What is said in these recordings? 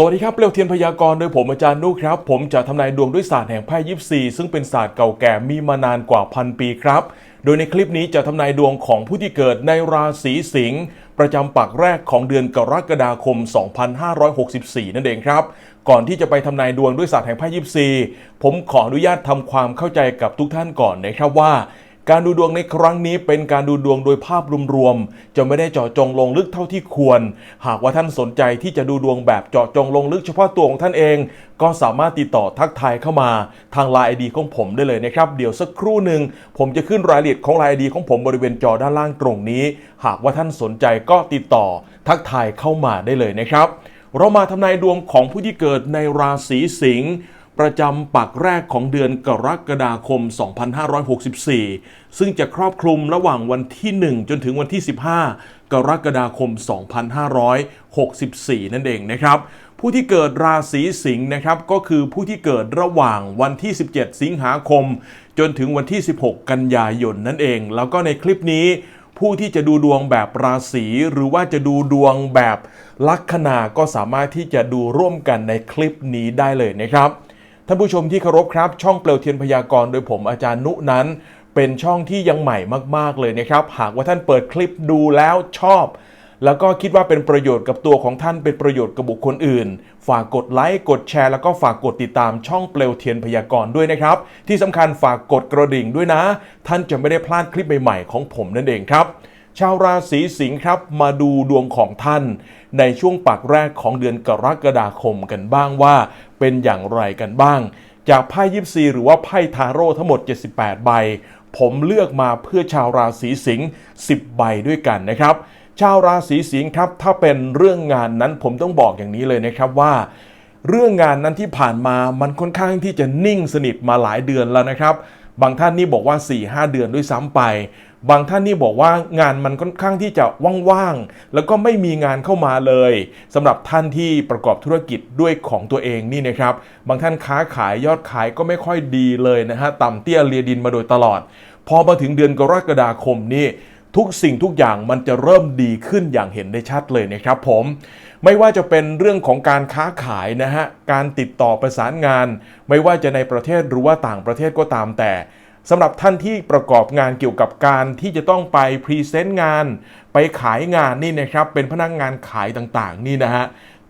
สวัสดีครับเปลวเทียนพยากรณ์โดยผมอาจารย์นุครับ ผมจะทำนายดวงด้วยศาสตร์แห่งไพ่ยิปซีซึ่งเป็นศาสตร์เก่าแก่มีมานานกว่าพันปีครับ โดยในคลิปนี้จะทำนายดวงของผู้ที่เกิดในราศีสิงห์ประจำปักแรกของเดือนกรกฎาคม 2564 นั่นเองครับ ก่อนที่จะไปทำนายดวงด้วยศาสตร์แห่งไพ่ยิปซี ผมขออนุญาตทำความเข้าใจกับทุกท่านก่อนนะครับว่า การดูดวงในครั้งนี้เป็นการดูดวงโดยภาพรวมๆจะไม่ได้เจาะจงลงลึกเท่าที่ควร หากว่าท่านสนใจที่จะดูดวงแบบเจาะจงลงลึกเฉพาะตัวของท่านเอง ก็สามารถติดต่อทักทายเข้ามาทางไลน์ไอดีของผมได้เลยนะครับ เดี๋ยวสักครู่หนึ่งผมจะขึ้นรายละเอียดของไลน์ไอดีของผมบริเวณจอด้านล่างตรงนี้ หากว่าท่านสนใจก็ติดต่อทักทายเข้ามาได้เลยนะครับ เรามาทำนายดวงของผู้ที่เกิดในราศีสิงห์ ประจำปักแรกของเดือนกรกฎาคม 2564 ซึ่งจะครอบคลุมระหว่างวันที่ 1 จนถึงวันที่ 15 กรกฎาคม 2564 นั่นเองนะครับ ผู้ที่เกิดราศีสิงห์นะครับ ก็คือผู้ที่เกิดระหว่างวันที่ 17 สิงหาคม จนถึงวันที่ 16 กันยายนนั่นเอง แล้วก็ในคลิปนี้ผู้ที่จะดูดวงแบบราศีหรือว่าจะดูดวงแบบลัคนาก็สามารถที่จะดูร่วมกันในคลิปนี้ได้เลยนะครับ ท่านผู้ชมที่เคารพครับ ช่องเปลวเทียนพยากรณ์โดยผมอาจารย์นุนั้น เป็นช่องที่ยังใหม่มาก ๆ เลยนะครับ หากว่าท่านเปิดคลิปดูแล้วชอบ แล้วก็คิดว่าเป็นประโยชน์กับตัวของท่านเป็นประโยชน์กับบุคคลอื่น ฝากกดไลค์กดแชร์แล้วก็ฝากกดติดตามช่องเปลวเทียนพยากรณ์ด้วยนะครับ ที่สำคัญฝากกดกระดิ่งด้วยนะ ท่านจะไม่ได้พลาดคลิปใหม่ๆของผมนั่นเองครับ ชาวราศีสิงห์ครับมาดูดวงของท่าน ในช่วงปักแรกของเดือนกรกฎาคมกันบ้างว่า เป็นอย่างไรกันบ้าง จากไพ่ยิปซีหรือว่าไพ่ทาโร่ทั้งหมด 78 ใบ ผมเลือกมาเพื่อชาวราศีสิงห์10 ใบด้วยกันนะครับ ชาวราศีสิงห์ครับถ้าเป็นเรื่องงานนั้นผมต้องบอกอย่างนี้เลยนะครับว่าเรื่องงานนั้นที่ผ่านมามันค่อนข้างที่จะนิ่งสนิทมาหลายเดือนแล้วนะครับ บางท่านนี่บอกว่า 4-5 เดือนด้วยซ้ำไป บางท่านนี่บอกว่างานมันค่อนข้างที่จะว่างๆ แล้วก็ไม่มีงานเข้ามาเลยสำหรับท่านที่ประกอบธุรกิจด้วยของตัวเองนี่นะครับ บางท่านค้าขายยอดขายก็ไม่ค่อยดีเลยนะฮะ ต่ำเตี้ยเลียดินมาโดยตลอด พอมาถึงเดือนกรกฎาคมนี่ทุกสิ่งทุกอย่างมันจะเริ่มดีขึ้นอย่างเห็นได้ชัดเลยนะครับผม ไม่ว่าจะเป็นเรื่องของการค้าขายนะฮะ การติดต่อประสานงาน ไม่ว่าจะในประเทศหรือว่าต่างประเทศก็ตามแต่ สำหรับท่านที่ประกอบงานเกี่ยวกับการที่จะต้องไปพรีเซนต์งาน ไปขายงานนี่นะครับ เป็นพนักงานขายต่างๆ นี่นะฮะ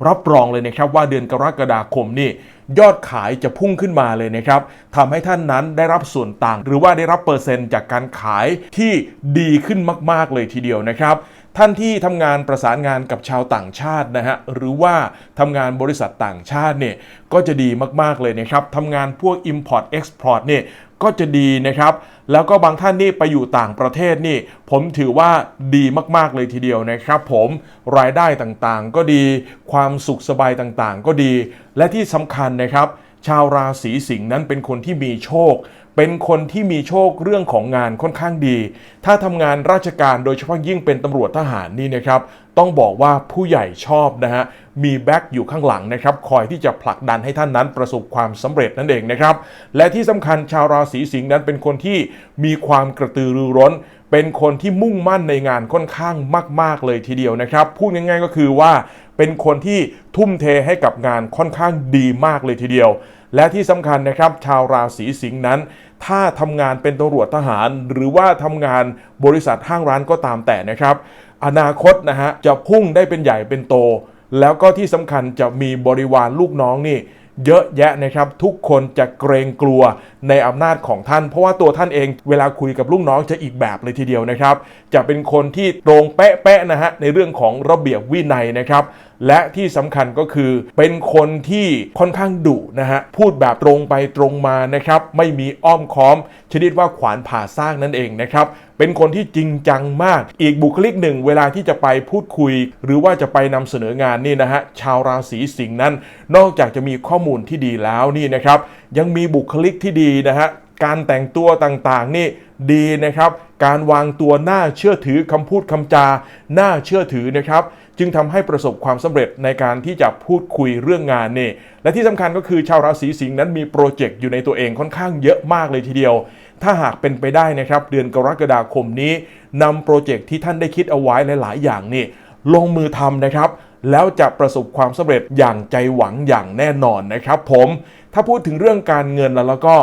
รับรองเลยนะครับว่าเดือนกรกฎาคมนี่ยอดขายจะพุ่งขึ้นมาเลยนะครับทำให้ท่านนั้นได้รับส่วนต่าง หรือว่าได้รับเปอร์เซ็นต์จากการขายที่ดีขึ้นมาก ๆ เลยทีเดียวนะครับ ท่านที่ทำงานประสานงานกับชาวต่างชาตินะฮะหรือว่าทำงานบริษัทต่างชาติเนี่ยก็จะดีมากๆเลยนะครับทำงานพวก Import Export เนี่ยก็จะดีนะครับ แล้วก็บางท่านนี่ไปอยู่ต่างประเทศนี่ ผมถือว่าดีมากๆเลยทีเดียวนะครับผมรายได้ต่างๆ ก็ดี ความสุขสบายต่างๆ ก็ดี และที่สำคัญนะครับ ชาวราศีสิงห์นั้นเป็นคนที่มีโชค เป็นคนที่มีโชคเรื่องของงานค่อนข้างดี ถ้าทำงานราชการโดยเฉพาะยิ่งเป็นตำรวจทหารนี่นะครับ ต้องบอกว่าผู้ใหญ่ชอบนะฮะ มีแบ็กอยู่ข้างหลังนะครับ คอยที่จะผลักดันให้ท่านนั้นประสบความสำเร็จนั่นเองนะครับ และที่สำคัญชาวราศีสิงห์นั้นเป็นคนที่มีความกระตือรือร้น เป็นคนที่มุ่งมั่นในงานค่อนข้างมาก ๆ เลยทีเดียวนะครับ พูดง่าย ๆ ก็คือว่าเป็นคนที่ทุ่มเทให้กับงานค่อนข้างดีมากเลยทีเดียว และที่สำคัญนะครับ ชาวราศีสิงห์นั้น ถ้าทำงานเป็นตำรวจทหาร หรือว่าทำงานบริษัทห้างร้านก็ตามแต่นะครับ อนาคตนะฮะจะพุ่งได้เป็นใหญ่เป็นโต แล้วก็ที่สำคัญจะมีบริวารลูกน้องนี่เยอะแยะนะครับ ทุกคนจะเกรงกลัวในอำนาจของท่าน เพราะว่าตัวท่านเองเวลาคุยกับลูกน้องจะอีกแบบเลยทีเดียวนะครับ จะเป็นคนที่ตรงเป๊ะๆนะฮะในเรื่องของระเบียบวินัยนะครับ และที่สำคัญก็คือเป็นคนที่ค่อนข้างดุนะฮะ พูดแบบตรงไปตรงมานะครับ ไม่มีอ้อมค้อม ชนิดว่าขวานผ่าสร้างนั่นเองนะครับเป็นคนที่จริงจังมาก อีกบุคลิกหนึ่งเวลาที่จะไปพูดคุย หรือว่าจะไปนำเสนองานนี่นะฮะ ชาวราศีสิงห์นั้น นอกจากจะมีข้อมูลที่ดีแล้วนี่นะครับ ยังมีบุคลิกที่ดีนะฮะ การแต่งตัวต่างๆนี่ดีนะครับ การวางตัวน่าเชื่อถือคำพูดคำจา น่าเชื่อถือนะครับ จึงทำให้ประสบความสำเร็จในการที่จะพูดคุยเรื่องงานนี่และที่สำคัญก็คือชาวราศีสิงห์นั้นมีโปรเจกต์อยู่ในตัวเองค่อนข้างเยอะมากเลยทีเดียว ถ้าหากเป็นไปได้นะครับ เดือนกรกฎาคมนี้นำโปรเจกต์ที่ท่านได้คิดเอาไว้หลาย ๆ อย่างนี่ลงมือทำนะครับแล้วจะประสบความสำเร็จอย่างใจหวังอย่างแน่นอนนะครับผม ถ้าพูดถึงเรื่องการเงินแล้วแล้วก็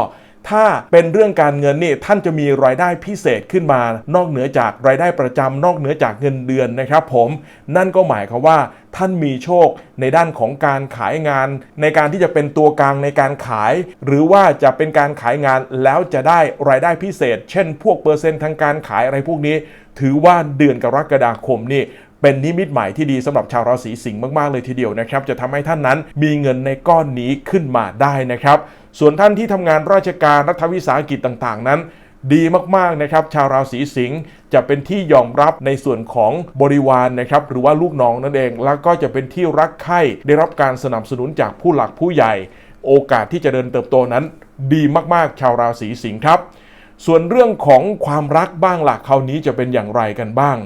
ถ้าเป็นเรื่องการเงินนี่ท่านจะมีรายได้พิเศษขึ้นมา นอกเหนือจากรายได้ประจำนอกเหนือจากเงินเดือนนะครับ ผมนั่นก็หมายความว่าท่านมีโชคในด้านของการขายงาน ในการที่จะเป็นตัวกลางในการขาย หรือว่าจะเป็นการขายงานแล้วจะได้รายได้พิเศษ เช่น พวกเปอร์เซ็นต์ทางการขายอะไรพวกนี้ ถือว่าเดือนกรกฎาคมนี่ เป็นนิมิตใหมายที่ดีสำหรับชาวราศีสิงห์มากๆเลยทีเดียวนะครับ จะทำให้ท่านนั้นมีเงินในก้อนนี้ขึ้นมาได้นะครับ ส่วนท่านที่ทำงานราชการรัฐวิสาหกิจต่างๆ นั้นดีมากๆนะครับชาวราศีสิงห์จะเป็นที่ยอมรับในส่วนของบริวารนะครับหรือว่าลูกน้องนั่นเอง แล้วก็จะเป็นที่รักใคร่ได้รับการสนับสนุนจากผู้หลักผู้ใหญ่ โอกาสที่จะเดินเติบโตนั้น ดีมากๆ ชาวราศีสิงห์ครับ ส่วนเรื่องของความรักบ้างหลักคราวนี้จะเป็นอย่างไรกันบ้าง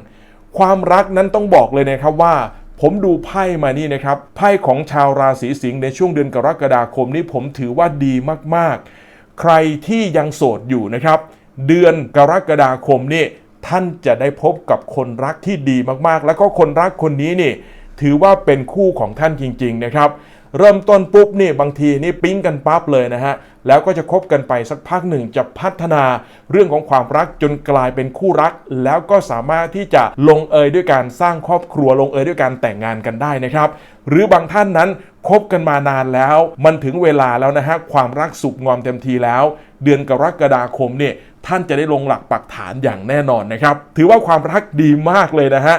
ความรักนั้นต้องบอกเลยนะครับว่า ผมดูไพ่มานี่นะครับไพ่ของชาวราศีสิงห์ในช่วงเดือนกรกฎาคมนี้ผมถือว่าดีมากๆ ใครที่ยังโสดอยู่นะครับ เดือนกรกฎาคมนี่ท่านจะได้พบกับคนรักที่ดีมากๆ แล้วก็คนรักคนนี้นี่ถือว่าเป็นคู่ของท่านจริง ๆ นะครับ เริ่มต้นปุ๊บนี่บางทีนี่ปิ๊งกันปั๊บเลยนะฮะแล้วก็จะคบกันไปสักพักหนึ่งจะพัฒนาเรื่องของความรักจนกลายเป็นคู่รัก แล้วก็สามารถที่จะลงเอยด้วยการสร้างครอบครัวลงเอยด้วยการแต่งงานกันได้นะครับ หรือบางท่านนั้นคบกันมานานแล้ว มันถึงเวลาแล้วนะฮะความรักสุกงอมเต็มทีแล้ว เดือนกรกฎาคมเนี่ยท่านจะได้ลงหลักปักฐานอย่างแน่นอนนะครับ ถือว่าความรักดีมากเลยนะฮะ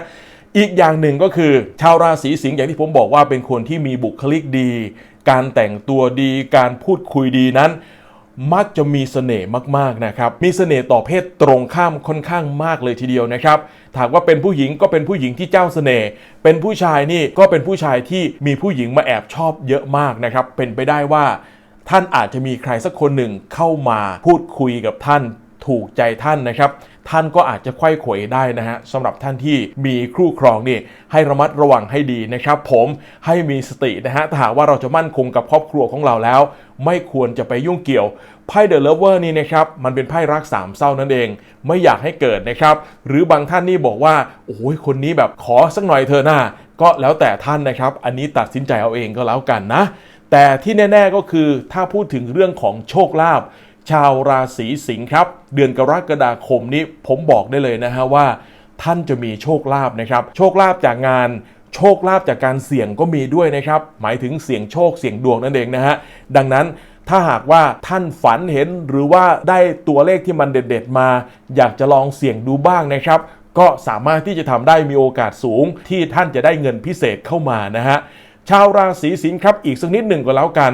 อีกอย่างหนึ่งก็คือ ชาวราศีสิงห์อย่างที่ผมบอกว่าเป็นคนที่มีบุคลิกดี การแต่งตัวดี การพูดคุยดีนั้น มักจะมีเสน่ห์มากๆนะครับ มีเสน่ห์ต่อเพศตรงข้ามค่อนข้างมากเลยทีเดียวนะครับถามว่าเป็นผู้หญิงก็เป็นผู้หญิงที่เจ้าเสน่ห์เป็นผู้ชายนี่ก็เป็นผู้ชายที่มีผู้หญิงมาแอบชอบเยอะมากนะครับเป็นไปได้ว่าท่านอาจจะมีใครสักคนหนึ่งเข้ามาพูดคุยกับท่าน ถูกใจท่านนะครับ ท่านก็อาจจะไข้ขวได้นะฮะสำหรับท่านที่มีคู่ครองนี่ให้ระมัดระวังให้ดีนะครับ ผมให้มีสตินะฮะถ้าหากว่าเราจะมั่นคงกับครอบครัวของเราแล้ว ไม่ควรจะไปยุ่งเกี่ยวไพ่เดอะเลเวอร์นี่นะครับมันเป็นไพ่รักสามเศร้านั่นเอง ไม่อยากให้เกิดนะครับ หรือบางท่านนี่บอกว่าโอ้ยคนนี้แบบขอสักหน่อยเธอะหน้าก็แล้วแต่ท่านนะครับ อันนี้ตัดสินใจเอาเองก็แล้วกันนะ แต่ที่แน่ ๆก็คือถ้าพูดถึงเรื่องของโชคลาภ ชาวราศีสิงห์ครับ เดือนกรกฎาคมนี้ผมบอกได้เลยนะฮะว่า ท่านจะมีโชคลาภนะครับ โชคลาภจากงานโชคลาภจากการเสี่ยงก็มีด้วยนะครับ หมายถึงเสี่ยงโชคเสี่ยงดวงนั่นเองนะฮะ ดังนั้นถ้าหากว่าท่านฝันเห็นหรือว่าได้ตัวเลขที่มันเด็ดๆมา อยากจะลองเสี่ยงดูบ้างนะครับ ก็สามารถที่จะทำได้มีโอกาสสูง ที่ท่านจะได้เงินพิเศษเข้ามานะฮะ ชาวราศีสิงห์ครับอีกสักนิดหนึ่งก็แล้วกัน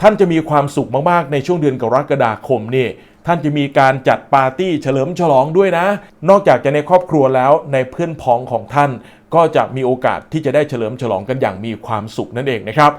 ท่านจะมีความสุขมากๆ ในช่วงเดือนกรกฎาคมนี่ท่านจะมีการจัดปาร์ตี้เฉลิมฉลองด้วยนะ นอกจากจะในครอบครัวแล้วในเพื่อนพ้องของท่าน ก็จะมีโอกาสที่จะได้เฉลิมฉลองกันอย่างมีความสุขนั่นเองนะครับ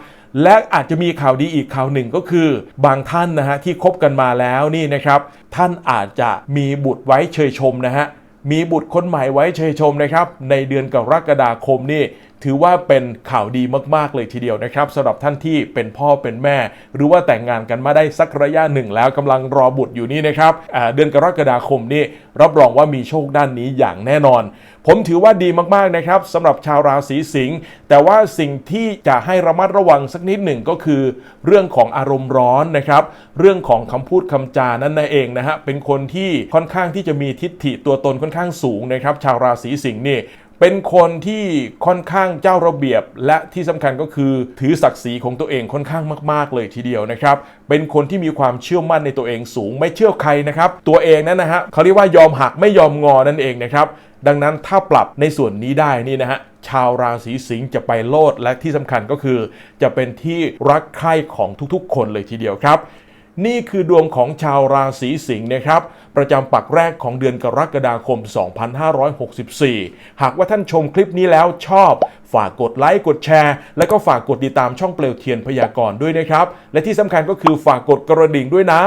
และอาจจะมีข่าวดีอีกข่าวหนึ่งก็คือ บางท่านนะฮะที่คบกันมาแล้วนี่นะครับ ท่านอาจจะมีบุตรไว้เชยชมนะฮะมีบุตรคนใหม่ไว้เชยชมนะครับ ในเดือนกรกฎาคมนี่ถือว่าเป็นข่าวดีมาก ๆ เลยทีเดียวนะครับสำหรับท่านที่เป็นพ่อเป็นแม่ หรือว่าแต่งงานกันมาได้สักระยะหนึ่งแล้วกำลังรอบุตรอยู่นี่นะครับเดือนกรกฎาคมนี่รับรองว่ามีโชคด้านนี้อย่างแน่นอน ผมถือว่าดีมากๆนะครับสำหรับชาวราศีสิงห์แต่ว่าสิ่งที่จะให้ระมัดระวังสักนิดหนึ่งก็คือ เรื่องของอารมณ์ร้อนนะครับ เรื่องของคำพูดคำจานั่นเองนะฮะเป็นคนที่ค่อนข้างที่จะมีทิฏฐิตัวตนค่อนข้างสูงนะครับ ชาวราศีสิงห์นี่ เป็นคนที่ค่อนข้างเจ้าระเบียบ และที่สำคัญก็คือถือศักดิ์ศรีของตัวเองค่อนข้างมาก ๆ เลยทีเดียวนะครับ เป็นคนที่มีความเชื่อมั่นในตัวเองสูงไม่เชื่อใครนะครับ ตัวเองนั้นนะฮะเขาเรียกว่ายอมหักไม่ยอมงอนั่นเองนะครับ ดังนั้นถ้าปรับในส่วนนี้ได้นี่นะฮะชาวราศีสิงห์จะไปโลดและที่สำคัญก็คือ จะเป็นที่รักใคร่ของทุกๆ คนเลยทีเดียวครับ นี่คือดวงของชาวราศีสิงห์นะครับ ประจำปักแรกของเดือนกรกฎาคม 2564 หากว่าท่านชมคลิปนี้แล้วชอบ ฝากกดไลค์กดแชร์ และก็ฝากกดติดตามช่องเปลวเทียนพยากรณ์ด้วยนะครับ และที่สำคัญก็คือฝากกดกระดิ่งด้วยนะ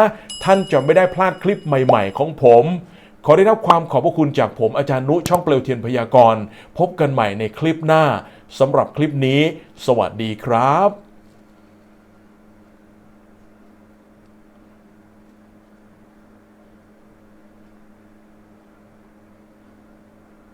ท่านจะไม่ได้พลาดคลิปใหม่ๆของผม ขอได้รับความขอบพระคุณจากผมอาจารย์นุช่องเปลวเทียนพยากรณ์พบกันใหม่ในคลิปหน้าสำหรับคลิปนี้ สวัสดีครับ